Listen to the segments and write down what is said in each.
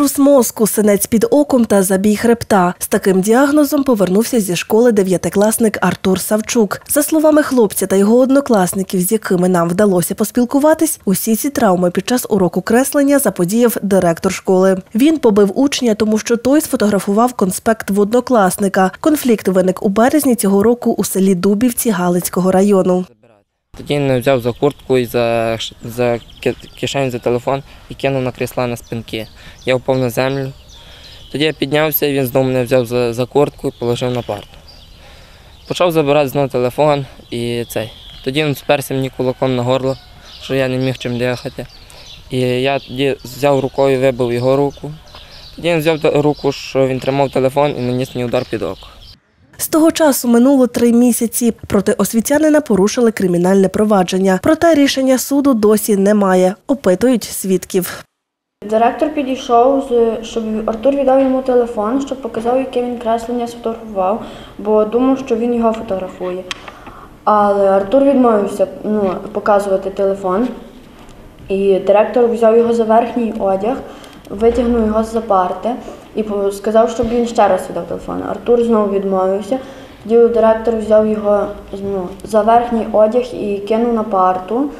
Струс мозку, синець під оком та забій хребта. З таким діагнозом повернувся зі школи дев'ятикласник Артур Савчук. За словами хлопця та його однокласників, з якими нам вдалося поспілкуватись, усі ці травми під час уроку креслення заподіяв директор школи. Він побив учня, тому що той сфотографував конспект в однокласника. Конфлікт виник у березні цього року у селі Дубівці Галицького району. Тоді він взяв за куртку і за, за кишень за телефон і кинув на крісла на спинки. Я впав на землю. Тоді я піднявся, і він знову мене взяв за, за куртку і положив на парту. Почав забирати знову телефон і цей. Тоді він сперся мені кулаком на горло, що я не міг чим дихати. І я тоді взяв рукою, вибив його руку. Тоді він взяв руку, що він тримав телефон і наніс мені удар під око. З того часу минуло три місяці. Проти освітянина порушили кримінальне провадження. Проте рішення суду досі немає. Опитують свідків. Директор підійшов, щоб Артур віддав йому телефон, щоб показав, яке він креслення сфотографував, бо думав, що він його фотографує. Але Артур відмовився ну, показувати телефон. І директор взяв його за верхній одяг, витягнув його з-за парти і сказав, щоб він ще раз віддав телефон. Артур знову відмовився. Тоді директор взяв його ну, за верхній одяг і кинув на парту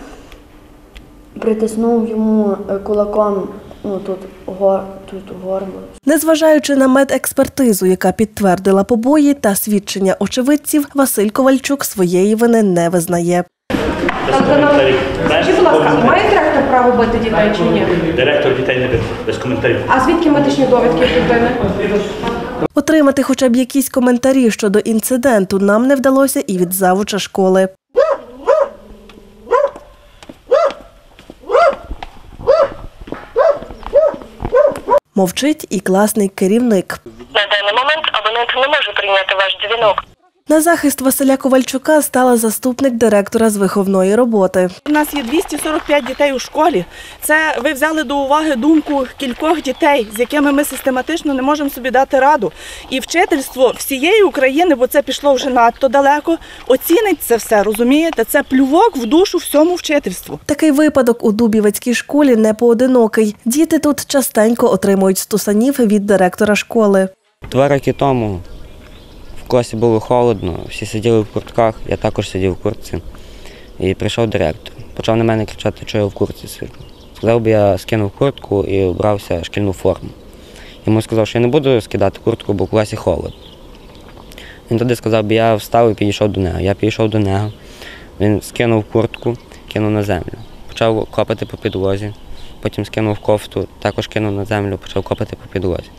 притиснув йому е, кулаком ну, тут, гор, тут горло. Незважаючи на медекспертизу, яка підтвердила побої та свідчення очевидців, Василь Ковальчук своєї вини не визнає. Скажіть, будь ласка, має директор право бити дітей чи ні? Директор дітей не бив, без коментарів. А звідки медичні довідки в дитини? Отримати хоча б якісь коментарі щодо інциденту нам не вдалося і від завуча школи. Мовчить і класний керівник. На даний момент абонент не може прийняти ваш дзвінок. На захист Василя Ковальчука стала заступник директора з виховної роботи. У нас є 245 дітей у школі. Це ви взяли до уваги думку кількох дітей, з якими ми систематично не можемо собі дати раду. І вчительство всієї України, бо це пішло вже надто далеко, оцінить це все, розумієте? Це плювок в душу всьому вчительству. Такий випадок у Дубівецькій школі не поодинокий. Діти тут частенько отримують стусанів від директора школи. Два роки тому класі було холодно, всі сиділи в куртках, я також сидів в куртці. І прийшов директор. Почав на мене кричати, що я в куртці сиджу. Сказав би, я скинув куртку і обрався шкільну форму. Йому сказав, що я не буду скидати куртку, бо в класі холодно. Він тоді сказав, би, я встав і підійшов до нього. Я підійшов до нього, він скинув куртку, кинув на землю. Почав копати по підлозі, потім скинув кофту, також кинув на землю, почав копати по підлозі.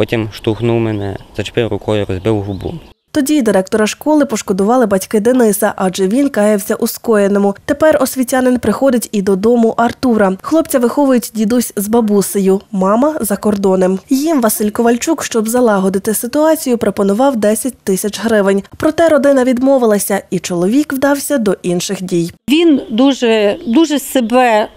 Потім штовхнув мене, зачепив рукою, розбив губу. Тоді директора школи пошкодували батьки Дениса, адже він каявся у скоєному. Тепер освітянин приходить і додому Артура. Хлопця виховують дідусь з бабусею, мама за кордоном. Їм Василь Ковальчук, щоб залагодити ситуацію, пропонував 10 тисяч гривень. Проте родина відмовилася, і чоловік вдався до інших дій. Він дуже, дуже себе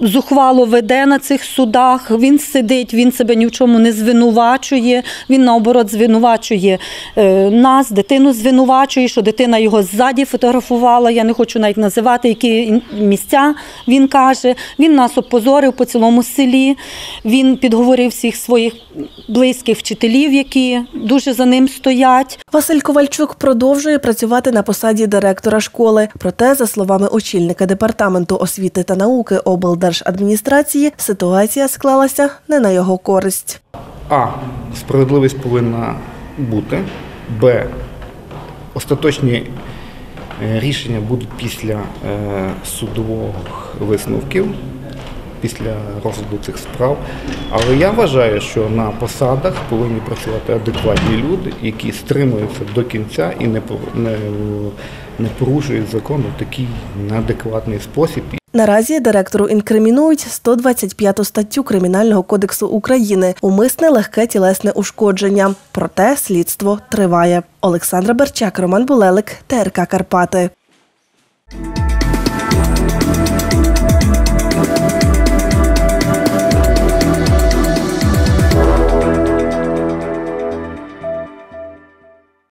зухвало веде на цих судах. Він сидить, він себе ні в чому не звинувачує. Він наоборот звинувачує е, нас, дитину звинувачує, що дитина його ззаді фотографувала. Я не хочу навіть називати, які місця він каже. Він нас опозорив по цілому селі. Він підговорив всіх своїх близьких вчителів, які дуже за ним стоять. Василь Ковальчук продовжує працювати на посаді директора школи. Проте, за словами очільника департаменту освіти та науки облдержадміністрації, ситуація склалася не на його користь. А. Справедливість повинна бути. Б. Остаточні е, рішення будуть після е, судових висновків, після розгляду цих справ. Але я вважаю, що на посадах повинні працювати адекватні люди, які стримуються до кінця і не порушують закон у такий неадекватний спосіб. Наразі директору інкримінують 125 статтю Кримінального кодексу України умисне легке тілесне ушкодження. Проте слідство триває. Олександра Берчак, Роман Булелик, ТРК Карпати.